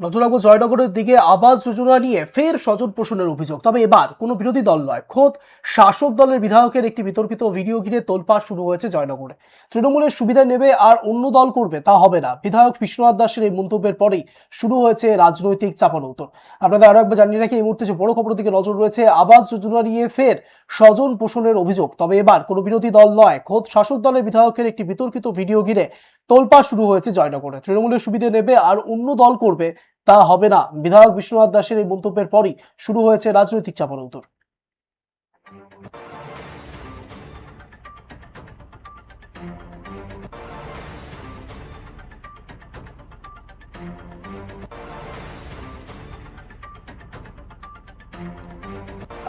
নজর জয়নগরের দিকে আবাস যোজনা নিয়ে ফের স্বজন পোষণের অভিযোগ। তবে এবার কোনো বিরোধী দল নয়, খোদ শাসক দলের বিধায়কের একটি বিতর্কিত ভিডিও ঘিরে তোলপাড় শুরু হয়েছে জয়নগরে। তৃণমূলের সুবিধা নেবে আর অন্য দল করবে তা হবে না। বিধায়ক বিশ্বনাথ দাসের এই মন্তব্যের পরেই শুরু হয়েছে রাজনৈতিক চাপানোত্তর আপনাদের আরও একবার জানিয়ে রাখি, এই মুহূর্তে যে বড় খবরের দিকে নজর রয়েছে, আবাস যোজনা নিয়ে ফের স্বজন পোষণের অভিযোগ। তবে এবার কোনো বিরোধী দল নয়, খোদ শাসক দলের বিধায়কের একটি বিতর্কিত ভিডিও ঘিরে তোলপাড় শুরু হয়েছে জয়নগরে। তৃণমূলের সুবিধে নেবে আর অন্য দল করবে, তা হবে না। বিধায়ক বিশ্বনাথ দাসের এই মন্তব্যের পরই শুরু হয়েছে রাজনৈতিক চাপানোত্তর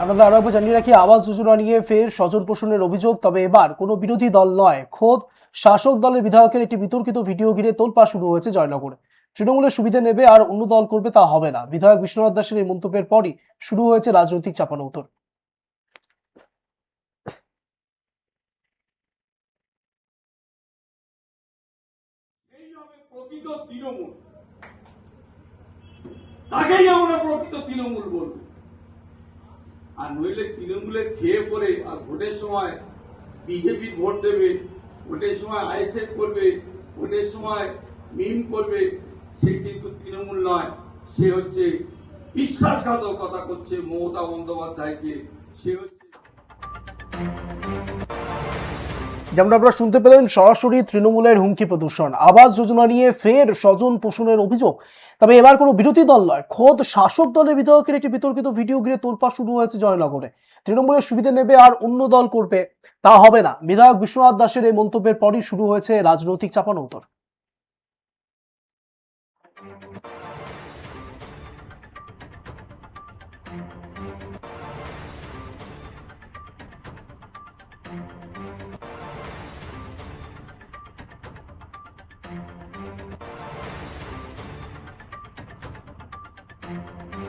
আরও একবার জানিয়ে রাখি আবাস যোজনা নিয়ে ফের স্বজন পোষণের অভিযোগ, তবে এবার কোনো বিরোধী দল নয়। খোদ শাসক দলের বিধায়কের একটি বিতর্কিত ভিডিও ঘিরে তোলপা শুরু হয়েছে জয়নগরে। তৃণমূলের সুবিধা নেবে আর অন্য দল করবে তা হবে না। বিধায়ক বিশ্বনাথ দাসের এই মন্তব্যের পরই শুরু হয়েছে রাজনৈতিক হবে প্রকৃত তৃণমূল। তাকেই আর নইলে তৃণমূলের খেয়ে পড়ে আর ভোটের সময় বিজেপির ভোট দেবে ভোটের সময় আইএসএফ করবে ভোটের সময় মিম করবে, সে কিন্তু তৃণমূল নয়, সে হচ্ছে বিশ্বাসঘাতকতা করছে মমতা বন্দ্যোপাধ্যায়কে, সে হচ্ছে যেমন আপনারা শুনতে পেলেন, সরাসরি তৃণমূলের হুমকি প্রদর্শন। আবাস যোজনা নিয়ে ফের স্বজন পোষণের অভিযোগ। তবে এবার কোনো বিরোধী দল নয়, খোদ শাসক দলের বিধায়কের একটি বিতর্কিত ভিডিও ঘিরে তোলপা শুরু হয়েছে জয়নগরে। তৃণমূলের সুবিধা নেবে আর অন্য দল করবে, তা হবে না। বিধায়ক বিশ্বনাথ দাসের এই মন্তব্যের পরই শুরু হয়েছে রাজনৈতিক চাপানোত্তর Thank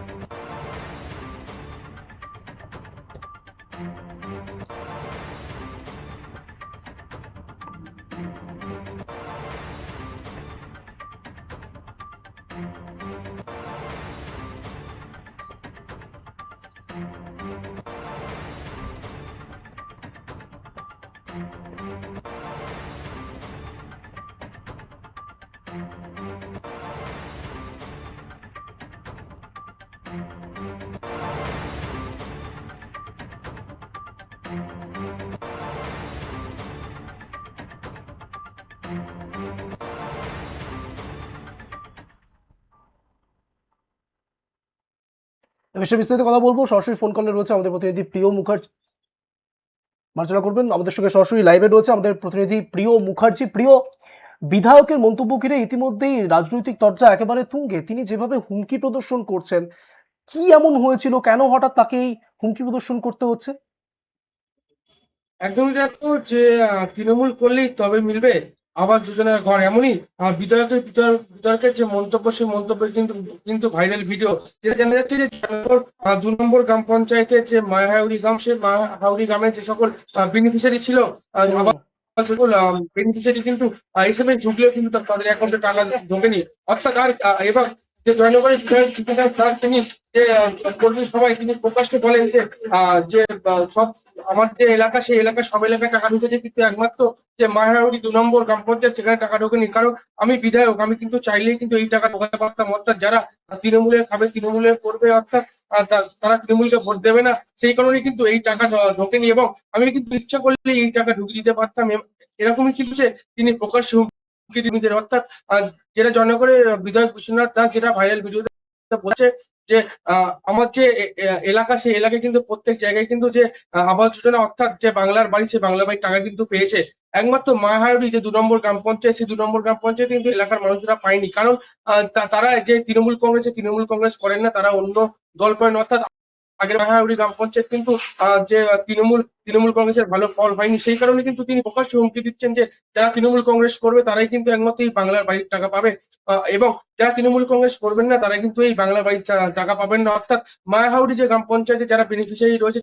বিষয়ে বিস্তারিত কথা বলব। সরাসরি ফোন কলে রয়েছে আমাদের প্রতিনিধি প্রিয় মুখার্জি। মার্জনা করবেন, আমাদের সঙ্গে সরাসরি লাইভে রয়েছে আমাদের প্রতিনিধি প্রিয় মুখার্জি। প্রিয়, বিধায়কের মন্তব্য ঘিরে ইতিমধ্যেই রাজনৈতিক চর্চা একেবারে তুঙ্গে। তিনি যেভাবে হুমকি প্রদর্শন করছেন, কি এমন হয়েছিল, কেন হঠাৎ তাকে এই হুমকি প্রদর্শন করতে হচ্ছে? একদমই দেখো যে তৃণমূল করলেই তবে মিলবে। আবাস যোজনার ঘর এমনই আহ, বিধায়কের বিতর- বিতর্কের যে মন্তব্য সেই মন্তব্য কিন্তু কিন্তু ভাইরাল ভিডিও যেটা জানা যাচ্ছে যে দু নম্বর গ্রাম পঞ্চায়েতের যে মায়াহাউড়ি গ্রাম সেই মায়াহাউড়ি গ্রামের যে সকল বেনিফিশিয়ারি ছিল বেনিফিশিয়ারি কিন্তু এসএমএস ঢুকলেও কিন্তু তাদের অ্যাকাউন্টে টাকা ঢোকেনি। অর্থাৎ আর এবার যে জয়নগরের তার তিনি যে কর্মী সভায় তিনি প্রকাশ্যে বলেন যে আহ, যে সব আমার যে এলাকা, সেই এলাকার সব এলাকায় টাকা ঢুকেছে কিন্তু একমাত্র যে মায়াহাউড়ি দু নম্বর গ্রাম পঞ্চায়েত, সেখানে টাকা ঢোকেনি। কারণ আমি বিধায়ক, আমি কিন্তু চাইলেই কিন্তু এই টাকা ঢোকাতে পারতাম। অর্থাৎ যারা তৃণমূলের খাবে তৃণমূলের করবে অর্থাৎ তারা তৃণমূলকে ভোট দেবে না, সেই কারণে কিন্তু এই টাকা ঢোকেনি এবং আমি কিন্তু ইচ্ছা করলে এই টাকা ঢুকিয়ে দিতে পারতাম। এরকমই কিন্তু যে তিনি প্রকাশ্যে হুমকি দিতেন অর্থাৎ যেটা জনগণের বিধায়ক বিশ্বনাথ দাস, যেটা ভাইরাল ভিডিওতে বলছে যে আমার যে এলাকা, সেই এলাকায় কিন্তু প্রত্যেক জায়গায় কিন্তু যে আবাস যোজনা, অর্থাৎ যে বাংলার বাড়ি, সে বাংলা বাড়ির টাকা কিন্তু পেয়েছে। একমাত্র মাহাড়ি যে দু নম্বর গ্রাম পঞ্চায়েত, সেই দু নম্বর গ্রাম পঞ্চায়েত কিন্তু এলাকার মানুষরা পায়নি। কারণ তারা যে তৃণমূল কংগ্রেস তৃণমূল কংগ্রেস করেন না, তারা অন্য দল করেন, অর্থাৎ আগের মাহাউড়ি গ্রাম পঞ্চায়েত কিন্তু যে তৃণমূল তৃণমূল কংগ্রেসের ভালো ফল হয়নি সেই কারণে কিন্তু তিনি প্রকাশ্যে হুমকি দিচ্ছেন যে যারা তৃণমূল কংগ্রেস করবে তারাই কিন্তু একমাত্র এই বাংলার বাড়ির টাকা পাবে। এবং যারা তৃণমূল কংগ্রেস করবেন না তারা কিন্তু এই বাংলা বাড়ির টাকা পাবেন না। অর্থাৎ মায়াহাউড়ি যে গ্রাম পঞ্চায়েতে যারা বেনিফিশিয়ারি রয়েছে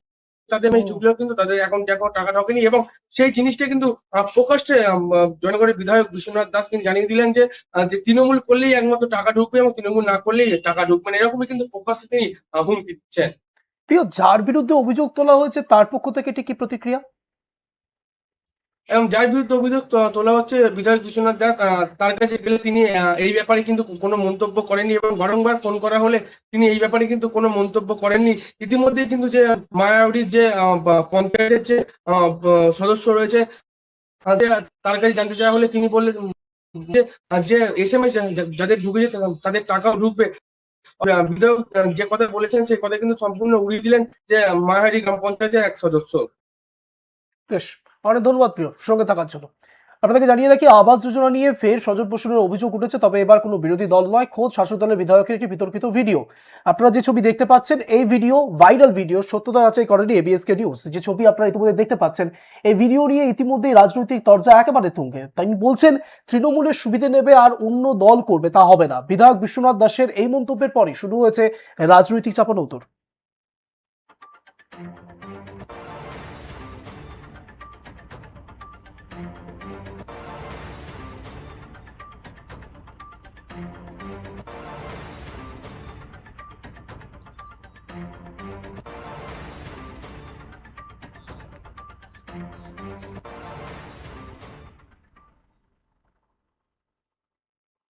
তাদের মেয়ে ঢুকলেও কিন্তু তাদের অ্যাকাউন্টে এখনও টাকা ঢোকেনি এবং সেই জিনিসটা কিন্তু প্রকাশ্যে জনগণের বিধায়ক বিশ্বনাথ দাস তিনি জানিয়ে দিলেন যে যে তৃণমূল করলেই একমাত্র টাকা ঢুকবে এবং তৃণমূল না করলেই টাকা ঢুকবে না এরকমই কিন্তু প্রকাশ্যে তিনি হুমকি দিচ্ছেন। প্রিয়, যার বিরুদ্ধে অভিযোগ তোলা হয়েছে তার পক্ষ থেকে এটি কি প্রতিক্রিয়া? এবং যার বিরুদ্ধে অভিযোগ তোলা হচ্ছে বিধায়ক বিশ্বনাথ দাস তার কাছে গেলে তিনি এই ব্যাপারে কিন্তু কোনো মন্তব্য করেননি এবং বারংবার ফোন করা হলে তিনি এই ব্যাপারে কিন্তু কোনো মন্তব্য করেননি। ইতিমধ্যে কিন্তু যে মায়াবতীর যে পঞ্চায়েতের যে সদস্য রয়েছে তার কাছে জানতে চাওয়া হলে তিনি বললেন যে এস এম এস যাদের ঢুকেছে তাদের টাকাও ঢুকবে। বিধায়ক যে কথা বলেছেন, সেই কথা কিন্তু সম্পূর্ণ উড়িয়ে দিলেন যে মাহারি গ্রাম পঞ্চায়েতের এক সদস্য। বেশ, অনেক ধন্যবাদ প্রিয়, সঙ্গে থাকার জন্য। আপনাদেরকে জানিয়ে রাখি, আবাস যোজনা নিয়ে ফের সজল পোষণের অভিযোগ উঠেছে, তবে এবার কোনো বিরোধী দল নয়, খোদ শাসক দলের বিধায়কের একটি বিতর্কিত ভিডিও। আপনারা যে ছবি দেখতে পাচ্ছেন, এই ভিডিও ভাইরাল ভিডিও, সত্যতা যাচাই করেনি এবিএসকে নিউজ যে ছবি আপনারা ইতিমধ্যে দেখতে পাচ্ছেন, এই ভিডিও নিয়ে ইতিমধ্যেই রাজনৈতিক তরজা একেবারে তুঙ্গে। তিনি বলছেন, তৃণমূলের সুবিধে নেবে আর অন্য দল করবে, তা হবে না। বিধায়ক বিশ্বনাথ দাসের এই মন্তব্যের পরই শুরু হয়েছে রাজনৈতিক চাপানৌতর।